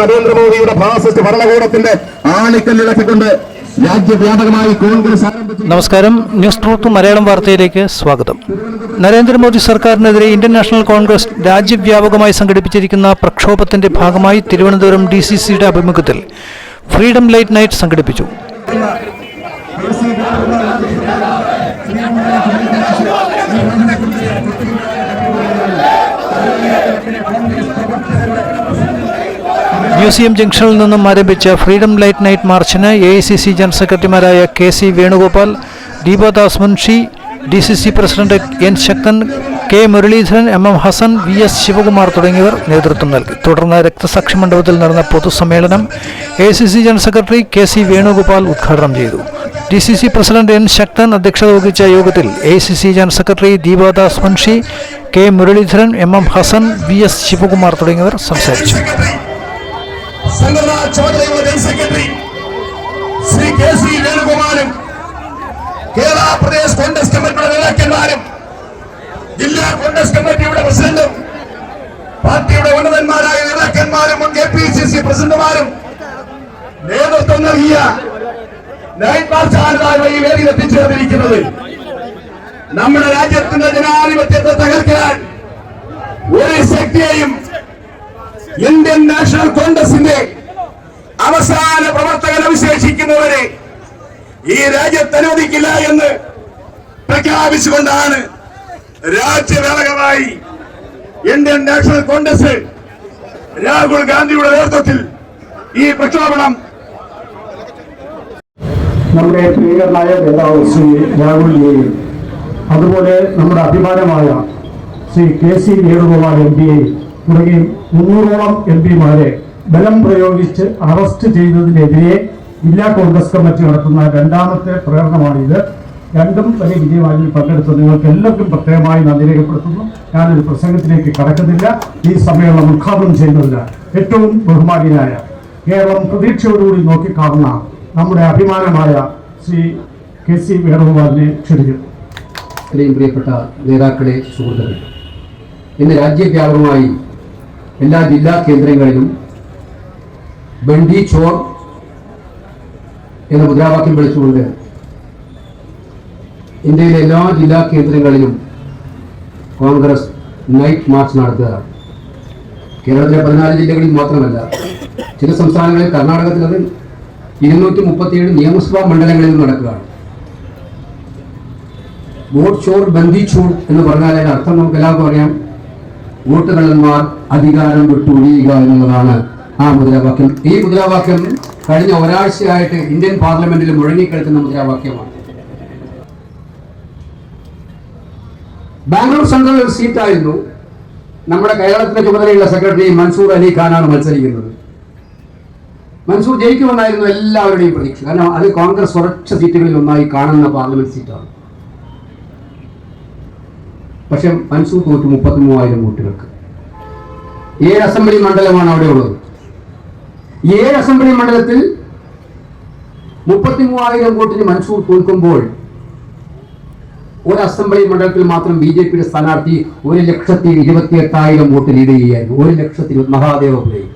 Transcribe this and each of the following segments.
നരേന്ദ്രമോദിയുടെ ഫാസിസ്റ്റ് ഭരണകൂടത്തിന്റെ ആണിക്കല്ലിളക്കിക്കൊണ്ട് രാജ്യവ്യാപകമായി കോൺഗ്രസ് നമസ്കാരം. ന്യൂസ് ട്രൂത്ത് മലയാളം വാർത്തയിലേക്ക് സ്വാഗതം. നരേന്ദ്രമോദി സർക്കാരിനെതിരെ ഇന്ത്യൻ നാഷണൽ കോൺഗ്രസ് രാജ്യവ്യാപകമായി സംഘടിപ്പിച്ചിരിക്കുന്ന പ്രക്ഷോഭത്തിന്റെ ഭാഗമായി തിരുവനന്തപുരം ഡി സി സിയുടെ ആഭിമുഖ്യത്തിൽ ഫ്രീഡം ലൈറ്റ് നൈറ്റ് സംഘടിപ്പിച്ചു. മ്യൂസിയം ജംഗ്ഷനിൽ നിന്നും ആരംഭിച്ച ഫ്രീഡം ലൈറ്റ് നൈറ്റ് മാർച്ചിന് A I C C general സെക്രട്ടറിമാരായ K C Venugopal Deepadas Munshi D C C president N Sakthan K Muraleedharan M M Hassan V S Sivakumar തുടങ്ങിയവർ നേതൃത്വം നൽകി. തുടർന്ന് രക്തസാക്ഷി മണ്ഡപത്തിൽ നടന്ന പൊതുസമ്മേളനം A C C general secretary K C Venugopal ഉദ്ഘാടനം ചെയ്തു. D C C president N Sakthan അധ്യക്ഷത വഹിച്ച യോഗത്തിൽ A C C general secretary Deepadas Munshi K Muraleedharan M M Hassan V S Sivakumar തുടങ്ങിയവർ സംസാരിച്ചു. സംഘടനാ ചുമതലയുള്ള general secretary Shri K C വേണുഗോപാലും കേരള പ്രദേശ് കോൺഗ്രസ് കമ്മിറ്റിയുടെ നേതാക്കന്മാരും ജില്ലാ കോൺഗ്രസ് കമ്മിറ്റിയുടെ പ്രസിഡന്റും പാർട്ടിയുടെ ഉന്നതന്മാരായ നേതാക്കന്മാരും കെ പി സി സി പ്രസിഡന്റുമാരും നേതൃത്വം നൽകിയ ഈ വേദിയിൽ എത്തിച്ചേർന്നിരിക്കുന്നത് നമ്മുടെ രാജ്യത്തിന്റെ ജനാധിപത്യത്തെ തകർക്കാൻ ഒരു ശക്തിയെയും ഇന്ത്യൻ നാഷണൽ കോൺഗ്രസിന്റെ അവസാന പ്രവർത്തകൻ വിശേഷിക്കുന്നവരെ ഈ രാജ്യത്ത് അനുവദിക്കില്ല എന്ന് പ്രഖ്യാപിച്ചുകൊണ്ടാണ് രാജ്യവ്യാപകമായി ഇന്ത്യൻ നാഷണൽ കോൺഗ്രസ് രാഹുൽ ഗാന്ധിയുടെ നേതൃത്വത്തിൽ ഈ പ്രക്ഷോഭണം നമ്മുടെ പ്രിയകരനായ നേതാവ് ശ്രീ രാഹുലിനെയും അതുപോലെ നമ്മുടെ അഭിമാനമായ Shri K C Venugopal M പിയെ തുടങ്ങി മുന്നൂറോളം എം പിമാരെ ബലം പ്രയോഗിച്ച് അറസ്റ്റ് ചെയ്തതിനെതിരെ ജില്ലാ കോൺഗ്രസ് കമ്മിറ്റി നടത്തുന്ന രണ്ടാമത്തെ പ്രകടനമാണിത്. രണ്ടും വലിയ വിജയമായി പങ്കെടുത്ത നിങ്ങൾക്ക് എല്ലാവർക്കും പ്രത്യേകമായി നന്ദി രേഖപ്പെടുത്തുന്നു. ഞാനൊരു പ്രസംഗത്തിലേക്ക് കടക്കുന്നില്ല. ഈ സമ്മേളനം ഉദ്ഘാടനം ചെയ്യുന്നതിന് ഏറ്റവും ബഹുമാനിയായ കേരളം പ്രതീക്ഷയോടുകൂടി നോക്കിക്കാണുന്ന നമ്മുടെ അഭിമാനമായ ശ്രീ കെ സി വേണുഗോപാലിനെ ക്ഷണിക്കുന്നു. ഇത്രയും പ്രിയപ്പെട്ട നേതാക്കളെ സുഹൃത്തുക്കൾ ഇന്ന് രാജ്യവ്യാപകമായി എല്ലാ ജില്ലാ കേന്ദ്രങ്ങളിലും ബണ്ടി ചോർ എന്ന മുദ്രാവാക്യം വിളിച്ചുകൊണ്ട് ഇന്ത്യയിലെ എല്ലാ ജില്ലാ കേന്ദ്രങ്ങളിലും കോൺഗ്രസ് നൈറ്റ് മാർച്ച് നടത്തുകയാണ് കേരളത്തിലെ പതിനാല് ജില്ലകളിൽ മാത്രമല്ല ചില സംസ്ഥാനങ്ങളിൽ കർണാടകത്തിൽ അത് ഇരുന്നൂറ്റി മുപ്പത്തിയേഴ് നിയമസഭാ മണ്ഡലങ്ങളിൽ നടക്കുകയാണ് വോട്ട് ചോർ ബന്ദി ചോർ എന്ന് പറഞ്ഞാൽ അതിന്റെ അർത്ഥം നമുക്ക് എല്ലാവർക്കും അറിയാം. വോട്ട് കള്ളന്മാർ അധികാരം വിട്ടൊഴിയുക എന്നുള്ളതാണ് ആ മുദ്രാവാക്യം. ഈ മുദ്രാവാക്യം കഴിഞ്ഞ ഒരാഴ്ചയായിട്ട് ഇന്ത്യൻ പാർലമെന്റിൽ മുഴങ്ങിക്കിടക്കുന്ന മുദ്രാവാക്യമാണ്. ബാംഗ്ലൂർ സെൻട്രൽ ഒരു സീറ്റായിരുന്നു നമ്മുടെ കേരളത്തിന്റെ ചുമതലയുള്ള സെക്രട്ടറി മൻസൂർ അലി ഖാനാണ് മത്സരിക്കുന്നത്. മൻസൂർ ജയിക്കുമെന്നായിരുന്നു എല്ലാവരുടെയും പ്രതീക്ഷ. കാരണം അത് കോൺഗ്രസ് ഉറച്ച സീറ്റുകളിൽ ഒന്നായി കാണുന്ന പാർലമെന്റ് സീറ്റാണ്. പക്ഷെ മൻസൂർ തോറ്റു മുപ്പത്തി മൂവായിരം വോട്ടുകൾക്ക്. ഏഴ് അസംബ്ലി മണ്ഡലമാണ് അവിടെ ഉള്ളത്. ഏഴ് അസംബ്ലി മണ്ഡലത്തിൽ മുപ്പത്തി മൂവായിരം വോട്ടിന് മൻസൂർ തോൽക്കുമ്പോൾ ഒരു അസംബ്ലി മണ്ഡലത്തിൽ മാത്രം ബി ജെ പിയുടെ സ്ഥാനാർത്ഥി ഒരു ലക്ഷത്തി ഇരുപത്തി എട്ടായിരം വോട്ട് ലീഡ് ചെയ്യായിരുന്നു ഒരു ലക്ഷത്തി മഹാദേവപുരയിൽ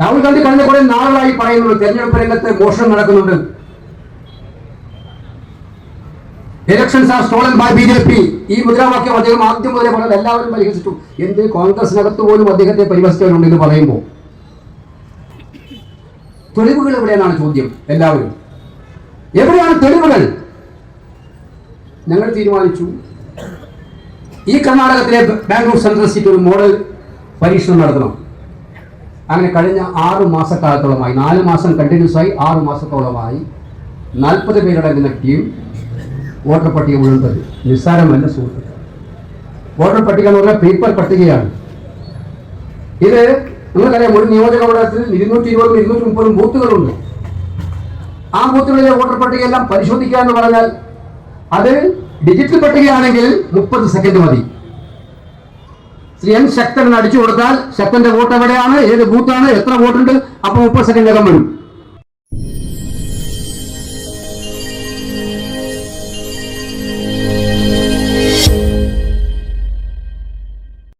രാഹുൽ ഗാന്ധി കഴിഞ്ഞ കുറെ നാളുകളായി പറയുന്നുണ്ട് തെരഞ്ഞെടുപ്പ് രംഗത്ത് മോഷണം നടക്കുന്നുണ്ട്. Elections are stolen by B J P ഈ മുദ്രാവാക്യം അദ്ദേഹം ആദ്യം മുതലേ പറഞ്ഞത് എല്ലാവരും പരിഹസിച്ചു. എന്ത് കോൺഗ്രസിനകത്ത് പോലും അദ്ദേഹത്തെ പരിഹസിച്ചവരുണ്ടെന്ന് പറയുമ്പോൾ? തെളിവുകൾ എവിടെയാണ് ചോദ്യം എല്ലാവരും? എവിടെയാണ് തെളിവുകൾ? ഞങ്ങൾ തീരുമാനിച്ചു. ഈ കർണാടകത്തിലെ ബാംഗ്ലൂർ സെൻട്രൽ സീറ്റ് ഒരു മോഡൽ പരീക്ഷണം നടത്തണം. അങ്ങനെ കഴിഞ്ഞ ആറു മാസക്കാലത്തോളമായി നാല് മാസം കണ്ടിന്യൂസ് ആയി ആറു മാസത്തോളമായി നാൽപ്പത് പേരടങ്ങുന്ന ടീം വോട്ടർ പട്ടിക മുഴുവൻ നിസ്സാരമല്ല സുഹൃത്തുക്കൾ വോട്ടർ പട്ടിക എന്ന് പറഞ്ഞാൽ പേപ്പർ പട്ടികയാണ്. ഇത് നിങ്ങൾക്കറിയാം ഒരു നിയോജക മണ്ഡലത്തിൽ ഇരുന്നൂറ്റി ഇരുപതും ഇരുന്നൂറ്റി മുപ്പതും ബൂത്തുകളുണ്ട്. ആ ബൂത്തുകളിലെ വോട്ടർ പട്ടികയെല്ലാം പരിശോധിക്കുക എന്ന് പറഞ്ഞാൽ അത് ഡിജിറ്റൽ പട്ടികയാണെങ്കിൽ മുപ്പത് സെക്കൻഡ് മതി. ശ്രീ എൻ ശക്തൻ അടിച്ചു കൊടുത്താൽ ശക്തന്റെ വോട്ട് എവിടെയാണ്? ഏത് ബൂത്താണ്? എത്ര വോട്ടുണ്ട്? അപ്പൊ മുപ്പത് സെക്കൻഡിനകം വരും.